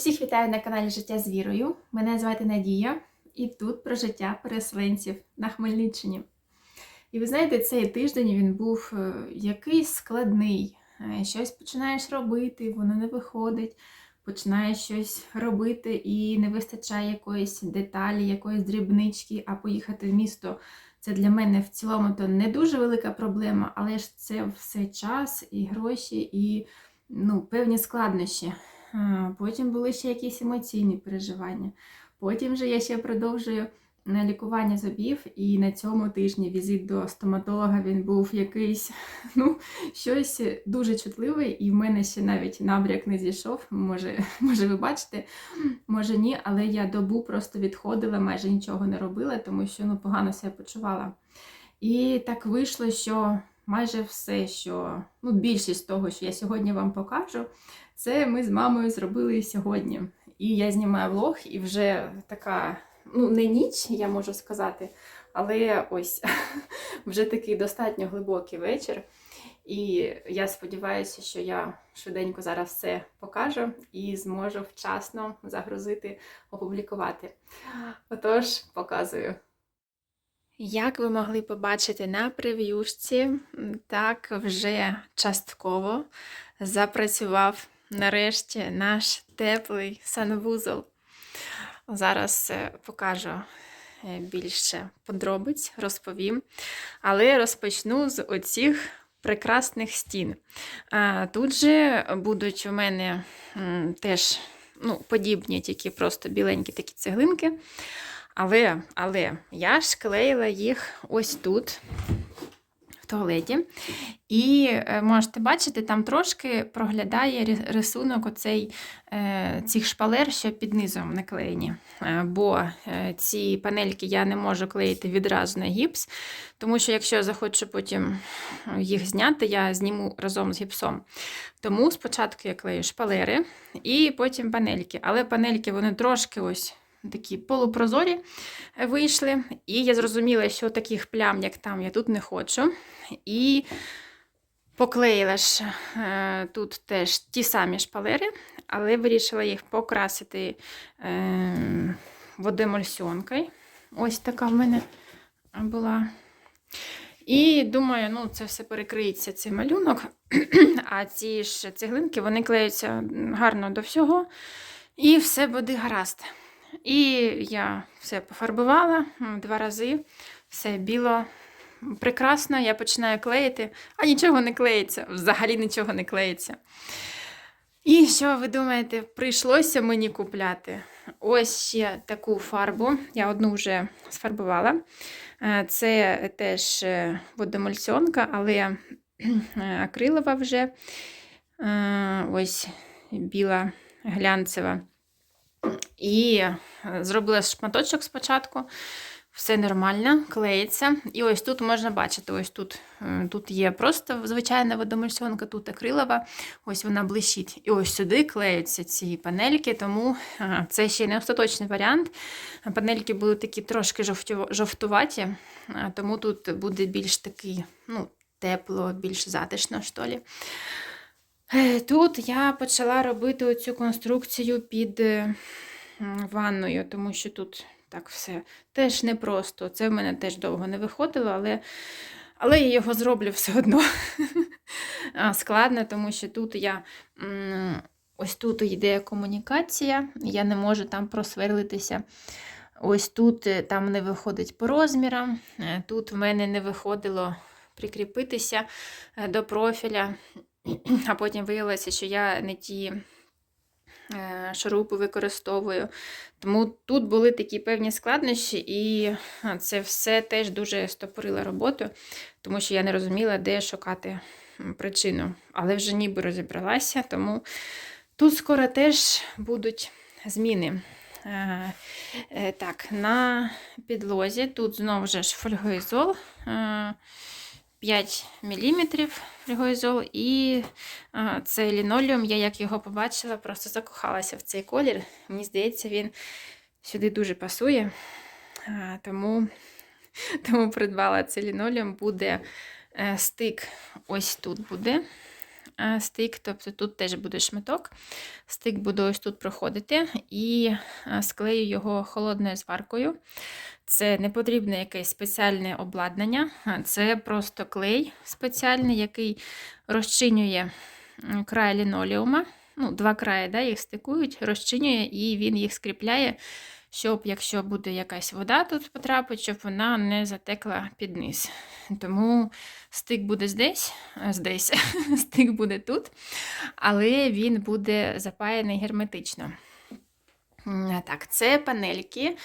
Усіх вітаю на каналі Життя з вірою. Мене звати Надія, і тут про життя переселенців на Хмельниччині. І ви знаєте, цей тиждень він був е, якийсь складний. Е, Щось починаєш робити, воно не виходить. Починаєш щось робити і не вистачає якоїсь деталі, якоїсь дрібнички, а поїхати в місто. Це для мене в цілому то не дуже велика проблема, але ж це все час і гроші, і ну, певні складнощі. Потім були ще якісь емоційні переживання. Потім же я ще продовжую лікування зубів, і на цьому тижні візит до стоматолога він був якийсь, ну, щось дуже чутливе, і в мене ще навіть набряк не зійшов. Може, може, ви бачите, може ні, але я добу просто відходила, майже нічого не робила, тому що ну, погано себе почувала. І так вийшло, що майже все, що ну, більшість того, що я сьогодні вам покажу, це ми з мамою зробили сьогодні. І я знімаю влог, і вже така, ну, не ніч, я можу сказати, але ось вже такий достатньо глибокий вечір. І я сподіваюся, що я швиденько зараз все покажу і зможу вчасно загрузити, опублікувати. Отож, показую. Як ви могли побачити на прев'юшці, так вже частково запрацював нарешті наш теплий санвузол. Зараз е, покажу е, більше подробиць, розповім. Але розпочну з оцих прекрасних стін. Тут же будуть у мене теж ну, подібні, тільки просто біленькі такі цеглинки. Але, але я ж клеїла їх ось тут, туалеті. І е, можете бачити, там трошки проглядає рисунок оцей, е, цих шпалер, що під низом наклеєні. Е, бо ці панельки я не можу клеїти відразу на гіпс, тому що якщо я захочу потім їх зняти, я зніму разом з гіпсом. Тому спочатку я клею шпалери і потім панельки. Але панельки вони трошки ось такі полупрозорі е, вийшли. І я зрозуміла, що таких плям, як там, я тут не хочу. І поклеїла ж е, тут теж ті самі шпалери, але вирішила їх покрасити е, водоемульсіонкою. Ось така в мене була. І думаю, ну це все перекриється цей малюнок. а ці ж цеглинки вони клеються гарно до всього, і все буде гаразд. І я все пофарбувала два рази, все біло. Прекрасно, я починаю клеїти, а нічого не клеїться, взагалі нічого не клеїться. І що ви думаєте, прийшлося мені купляти? Ось ще таку фарбу. Я одну вже сфарбувала. Е, Це теж е, водомульсіонка, але е, акрилова вже. Ось біла глянцева. І е, зробила шматочок спочатку. Все нормально, клеїться. І ось тут можна бачити, ось тут, е, тут є просто звичайна водомульсіонка, тут акрилова, ось вона блищить. І ось сюди клеються ці панельки, тому е, це ще не остаточний варіант. Панельки будуть такі трошки жовтуваті, тому тут буде більш такий, ну, тепло, більш затишно, що лі. Е, Тут я почала робити оцю конструкцію під е, ванною, тому що тут так все теж непросто. Це в мене теж довго не виходило, але, але я його зроблю все одно складно, тому що тут я ось тут йде комунікація, я не можу там просверлитися. Ось тут е, там не виходить по розмірам, тут в мене не виходило прикріпитися до профіля. А потім виявилося, що я не ті е, шурупи використовую. Тому тут були такі певні складнощі, і це все теж дуже стопорило роботу, тому що я не розуміла, де шукати причину. Але вже ніби розібралася, тому тут скоро теж будуть зміни. Е, е, Так, на підлозі тут знову ж фольгоізол. Е, 5 мм фригоізол, і а, цей лінолеум, я як його побачила, просто закохалася в цей колір. Мені здається, він сюди дуже пасує. А, тому, тому придбала цей лінолеум. Буде е, стик ось тут буде. Е, стик, тобто тут теж буде шматок. Стик буде ось тут проходити і е, склею його холодною зваркою. Це не потрібне якесь спеціальне обладнання, це просто клей спеціальний, який розчинює край лінолеума. Ну, два краї да, їх стикують, розчинює і він їх скріпляє, щоб якщо буде якась вода тут потрапить, щоб вона не затекла під низ. Тому стик буде здесь, е, здесь, стик буде тут, але він буде запаяний герметично. Так, це панельки.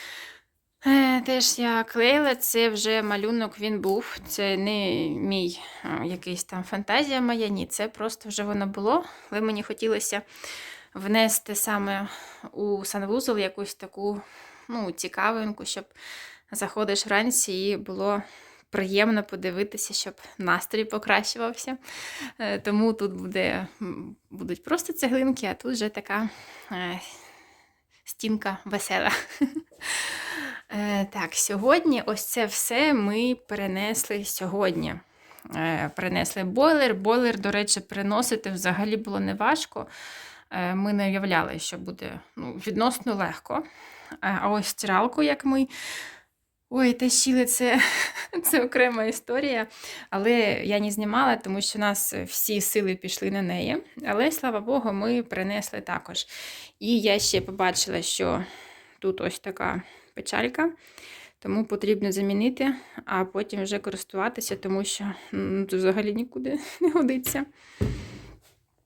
Е, Теж я клеїла, це вже малюнок він був. Це не мій якийсь там фантазія моя, ні, це просто вже воно було. Але мені хотілося внести саме у санвузол якусь таку ну, цікавинку, щоб заходиш вранці і було приємно подивитися, щоб настрій покращувався. Е, Тому тут буде, будуть просто цеглинки, а тут вже така е, стінка весела. Е, Так, сьогодні ось це все ми перенесли сьогодні. Е, Перенесли бойлер. Бойлер, до речі, переносити взагалі було неважко. Е, Ми не уявляли, що буде ну, відносно легко. Е, А ось стиралку, як ми ой, тащили, це, це окрема історія. Але я не знімала, тому що у нас всі сили пішли на неї. Але, слава Богу, ми перенесли також. І я ще побачила, що тут ось така печалька, тому потрібно замінити, а потім вже користуватися, тому що ну, взагалі нікуди не годиться.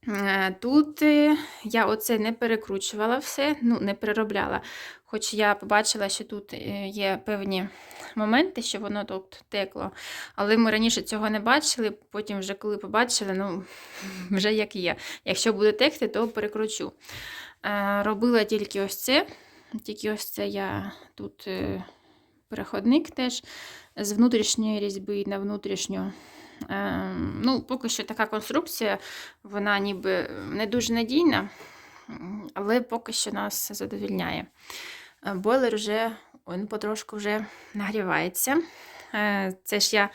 Е, Тут е, я оце не перекручувала все, ну, не переробляла. Хоч я побачила, що тут е, є певні моменти, що воно тут текло. Але ми раніше цього не бачили, потім, вже коли побачили, ну, вже як є. Якщо буде текти, то перекручу. Робила тільки ось це. Тільки ось це я тут переходник теж з внутрішньої різьби на внутрішню. Е, Ну, поки що така конструкція, вона ніби не дуже надійна, але поки що нас задовільняє. Е, Бойлер вже він потрошку вже нагрівається. Е, Це ж я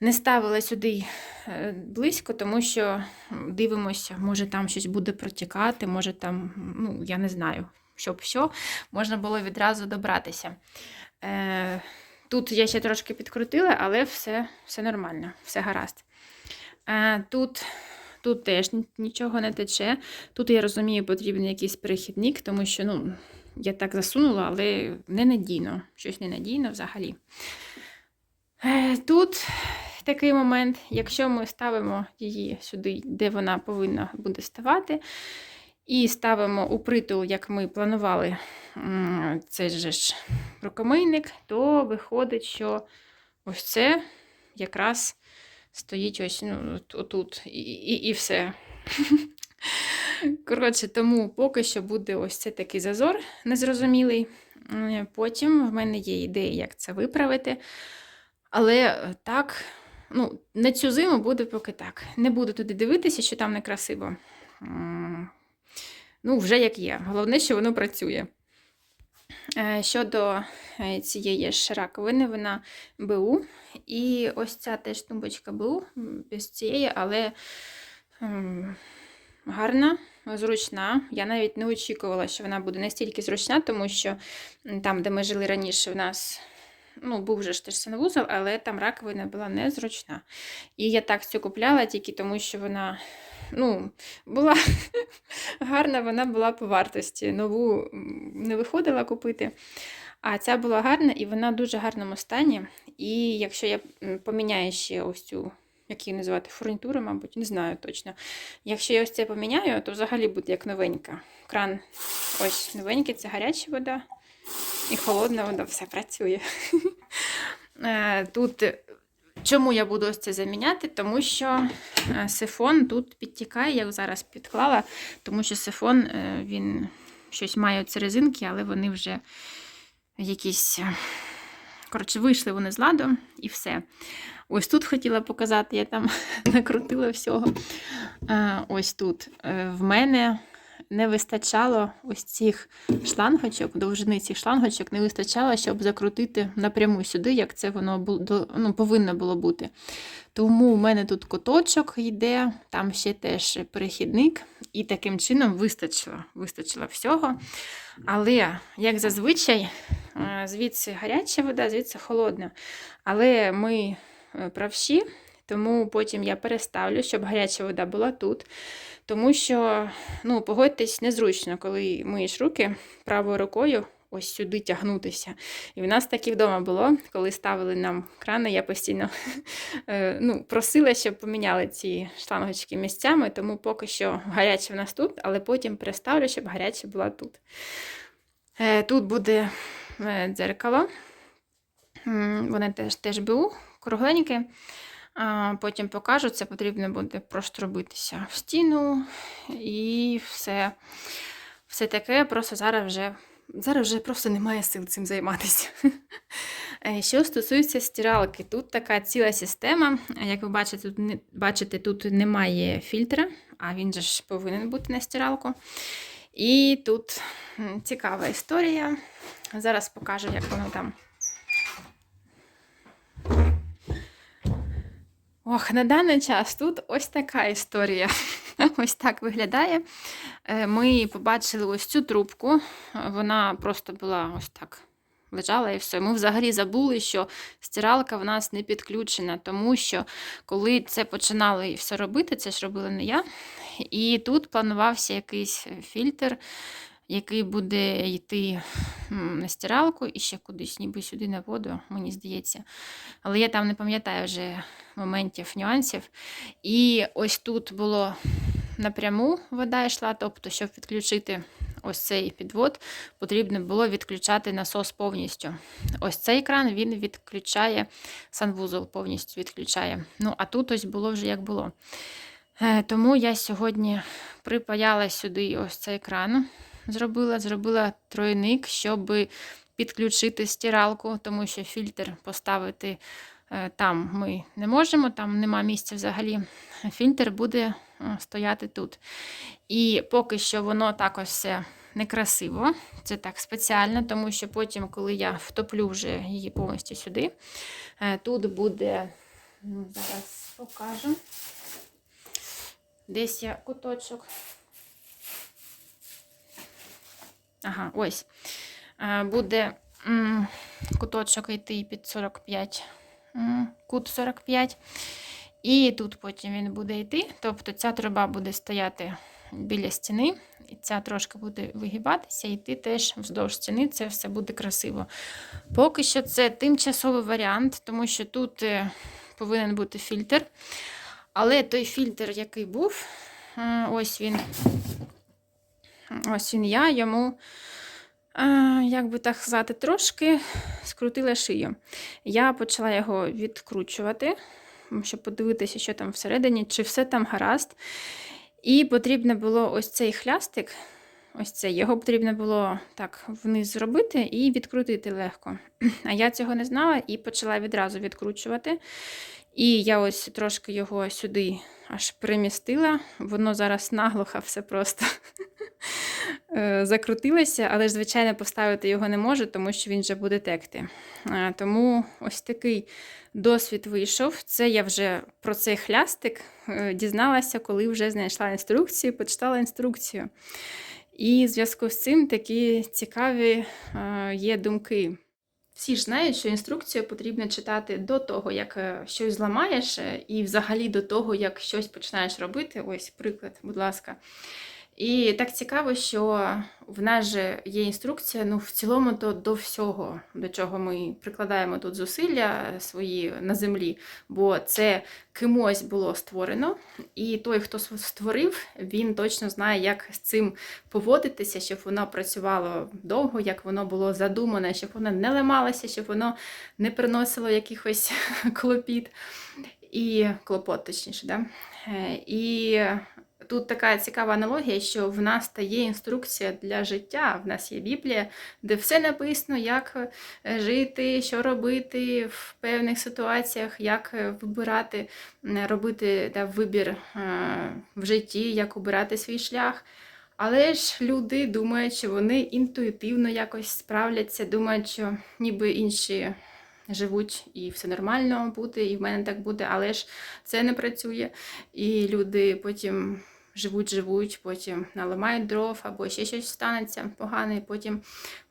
не ставила сюди е, близько, тому що дивимося, може там щось буде протікати, може там, ну, я не знаю, щоб що, можна було відразу добратися. Тут я ще трошки підкрутила, але все, все нормально, все гаразд. Е, Тут, тут теж нічого не тече. Тут, я розумію, потрібен якийсь перехідник, тому що ну, я так засунула, але ненадійно. Щось ненадійно взагалі. Е, Тут такий момент, якщо ми ставимо її сюди, де вона повинна буде ставати, і ставимо у притул, як ми планували, м, це же ж рукомийник, то виходить, що ось це якраз стоїть ось ну, отут, і, і, і все. Коротше, тому поки що буде ось це такий зазор незрозумілий. Потім в мене є ідея, як це виправити. Але так, ну, на цю зиму буде поки так. Не буду туди дивитися, що там некрасиво. Ну, вже як є. Головне, що воно працює. Е, Щодо е, цієї ж раковини, вона БУ. І ось ця теж тумбочка БУ, без цієї, але гарна, зручна. Я навіть не очікувала, що вона буде настільки зручна, тому що там, де ми жили раніше, в нас ну, був же ж теж санвузол, але там раковина була незручна. І я так цю купляла тільки тому, що вона ну, була гарна, вона була по вартості. Нову не виходила купити. А ця була гарна і вона в дуже гарному стані. І якщо я поміняю ще ось цю, як її називати, фурнітуру, мабуть, не знаю точно. Якщо я ось це поміняю, то взагалі буде як новенька. Кран ось новенький, це гаряча вода і холодна вода, все працює. Е, Тут чому я буду ось це заміняти? Тому що е, сифон тут підтікає, я зараз підклала, тому що сифон е, він щось має ці резинки, але вони вже якісь. е, Коротше, вийшли вони з ладу і все. Ось тут хотіла показати, я там накрутила всього. Ось тут. В мене не вистачало ось цих шлангочок, довжини цих шлангочок не вистачало, щоб закрутити напряму сюди, як це воно було, ну, повинно було бути. Тому в мене тут куточок йде, там ще теж перехідник, і таким чином вистачило, вистачило всього. Але, як зазвичай, е, звідси гаряча вода, звідси холодна. Але ми е, правші, тому потім я переставлю, щоб гаряча вода була тут. Тому що, ну, погодьтесь, незручно, коли миєш руки правою рукою. Ось сюди тягнутися. І в нас так і вдома було, коли ставили нам крани, я постійно е, ну, просила, щоб поміняли ці шлангочки місцями, тому поки що гаряче в нас тут, але потім переставлю, щоб гаряче була тут. Е, Тут буде е, дзеркало. Вони теж, теж БУ, кругленьке. Потім покажу, це потрібно буде проштробитися в стіну і все, все таке. Просто зараз вже, зараз вже просто немає сил цим займатися. Е, Що стосується стиралки, тут така ціла система. Як ви бачите, тут, бачите, тут немає фільтра, а він же ж повинен бути на стиралку. І тут цікава історія. Зараз покажу, як воно там. Ох, на даний час тут ось така історія. Ось так виглядає. Е, Ми побачили ось цю трубку. Вона просто була ось так лежала і все. Ми взагалі забули, що стиралка в нас не підключена, тому що коли це починали все робити, це ж робила не я. І тут планувався якийсь фільтр, який буде йти на стиралку і ще кудись, ніби сюди на воду, мені здається. Але я там не пам'ятаю вже моментів, нюансів. І ось тут було напряму вода йшла, тобто, щоб відключити ось цей підвод, потрібно було відключати насос повністю. Ось цей кран він відключає санвузол, повністю відключає. Ну, а тут ось було вже як було. Е, Тому я сьогодні припаяла сюди ось цей кран. Зробила, зробила тройник, щоб підключити стиралку, тому що фільтр поставити е, там ми не можемо, там нема місця взагалі. Фільтр буде е, стояти тут. І поки що воно так ось все некрасиво. Це так спеціально, тому що потім, коли я втоплю вже її повністю сюди, е, тут буде, ну, зараз покажу. Десь я куточок. Ага, ось. Е, Буде куточок йти під 45, кут 45. І тут потім він буде йти. Тобто ця труба буде стояти біля стіни, і ця трошки буде вигибатися, йти теж вздовж стіни, це все буде красиво. Поки що це тимчасовий варіант, тому що тут е, повинен бути фільтр. Але той фільтр, який був, е, ось він, ось він я йому, е, як би так сказати, трошки скрутила шию. Я почала його відкручувати, щоб подивитися, що там всередині, чи все там гаразд. І потрібно було ось цей хлястик, ось цей, його потрібно було так вниз зробити і відкрутити легко. А я цього не знала і почала відразу відкручувати. І я ось трошки його сюди аж перемістила. Воно зараз наглухо все просто е, закрутилося, але ж, звичайно, поставити його не можу, тому що він вже буде текти. Е, Тому ось такий досвід вийшов. Це я вже про цей хлястик е, дізналася, коли вже знайшла інструкцію, почитала інструкцію. І в зв'язку з цим такі цікаві є думки. Всі ж знають, що інструкцію потрібно читати до того, як е, щось зламаєш, е, і взагалі до того, як щось починаєш робити. Ось приклад, будь ласка. І так цікаво, що в нас же є інструкція, ну, в цілому то до всього, до чого ми прикладаємо тут зусилля свої на землі, бо це кимось було створено, і той, хто створив, він точно знає, як з цим поводитися, щоб воно працювало довго, як воно було задумане, щоб воно не ламалося, щоб воно не приносило якихось клопіт і клопот, точніше. Да? Е, І тут така цікава аналогія, що в нас та є інструкція для життя, в нас є Біблія, де все написано, як е, жити, що робити в певних ситуаціях, як е, вибирати, робити да, вибір е, в житті, як обирати свій шлях. Але ж люди думають, що вони інтуїтивно якось справляться, думають, що ніби інші живуть і все нормально буде, і в мене так буде, але ж це не працює. І люди потім живуть, живуть, потім наламають дров або ще щось станеться погане, і потім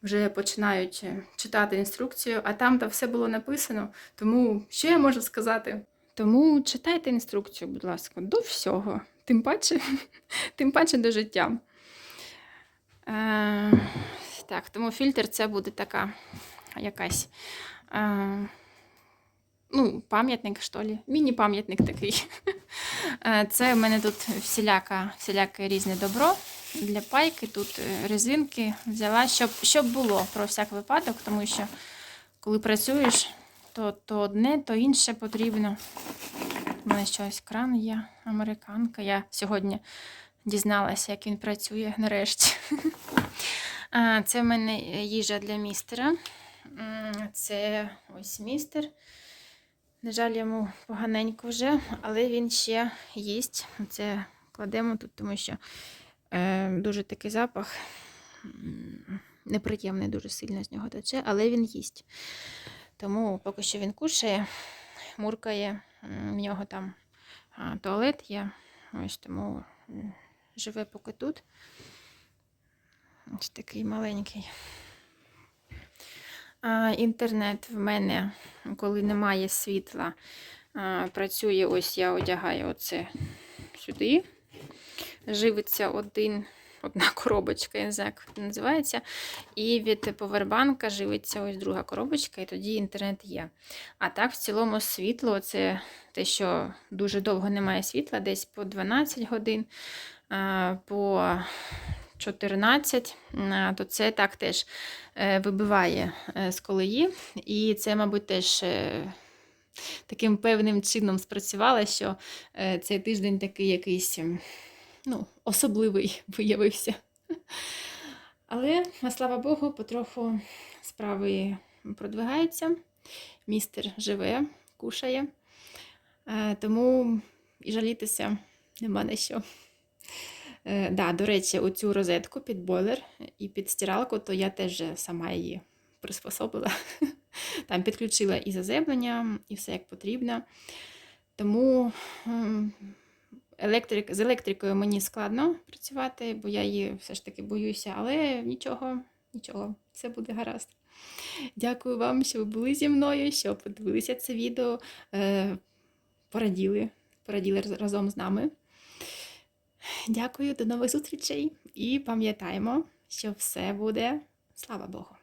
вже починають е, читати інструкцію, а там то все було написано. Тому що я можу сказати? Тому читайте інструкцію, будь ласка, до всього. Тим паче, тим паче до життя. Е, так, тому фільтр це буде така якась. Е, ну, пам'ятник, що ли. Міні-пам'ятник такий. Е, Це в мене тут всіляка, всіляке різне добро для пайки. Тут е, резинки взяла, щоб, щоб було про всяк випадок, тому що коли працюєш, то, то одне, то інше потрібно. У мене щось кран є, американка. Я сьогодні дізналася, як він працює нарешті. Це в мене їжа для містера. Це ось містер. На жаль, йому поганенько вже, але він ще їсть. Це кладемо тут, тому що е, дуже такий запах. Неприємний, дуже сильно з нього тече, але він їсть. Тому поки що він кушає, муркає, в нього там туалет є. Ось тому живе поки тут. Ось такий маленький. Інтернет в мене, коли немає світла, працює, ось я одягаю оце сюди. Живиться один, одна коробочка, я не знаю, як це називається. І від повербанка живиться ось друга коробочка, і тоді інтернет є. А так, в цілому, світло це те, що дуже довго немає світла, десь по 12 годин, по 14, то це так теж е, вибиває е, з колеї. І це, мабуть, теж е, таким певним чином спрацювало, що е, цей тиждень такий якийсь ну, особливий виявився. Але, слава Богу, потроху справи продвигаються. Містер живе, кушає. Е, Тому і жалітися нема на що. Е, да, до речі, оцю розетку під бойлер і під стиралку, то я теж сама її приспособила. Там підключила і заземлення, і все як потрібно. Тому електрик, з електрикою мені складно працювати, бо я її все ж таки боюся, але нічого, нічого, все буде гаразд. Дякую вам, що ви були зі мною, що подивилися це відео, е, пораділи, пораділи разом з нами. Дякую, до нових зустрічей і пам'ятаємо, що все буде, слава Богу.